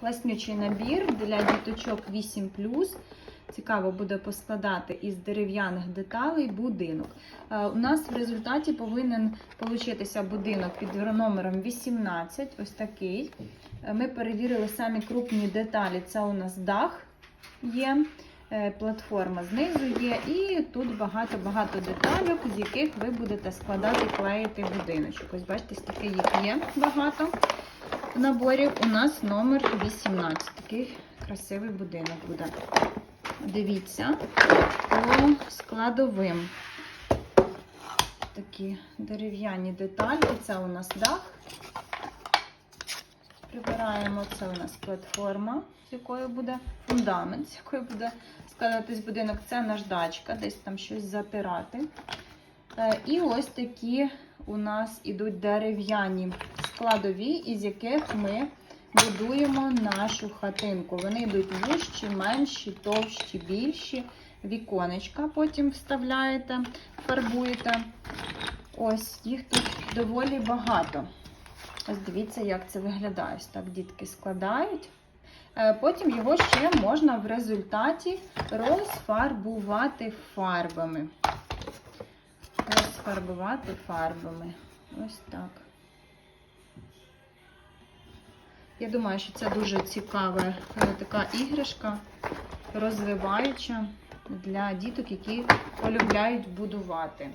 Класнючий набір для діточок 8 Цікаво буде поскладати із дерев'яних деталей будинок. Е, У нас в результаті повинен получитися будинок під номером 18, ось такий. Е, Ми перевірили самі крупні деталі. Це у нас дах є, е, платформа знизу є, і тут багато-багато деталюк, з яких ви будете складати клеїти будиночок. Ось бачите, стільки їх є багато. В наборі у нас номер 18. Такий красивий будинок буде. Дивіться по складовим. Такі дерев'яні деталі. Це у нас дах. Прибираємо, це у нас платформа, з якою буде фундамент, з якою буде складатись будинок. Це наждачка, десь там щось затирати. Е, І ось такі у нас ідуть дерев'яні складові, із яких ми будуємо нашу хатинку. Вони йдуть вужчі, менші, товщі, більші. Віконечка потім вставляєте, фарбуєте. Ось їх тут доволі багато. Ось дивіться, як це виглядає. Так дітки складають. Е, Потім його ще можна в результаті розфарбувати фарбами. Розфарбувати фарбами. Ось так. Я думаю, що це дуже цікава е, така іграшка, розвиваюча для діток, які полюбляють будувати.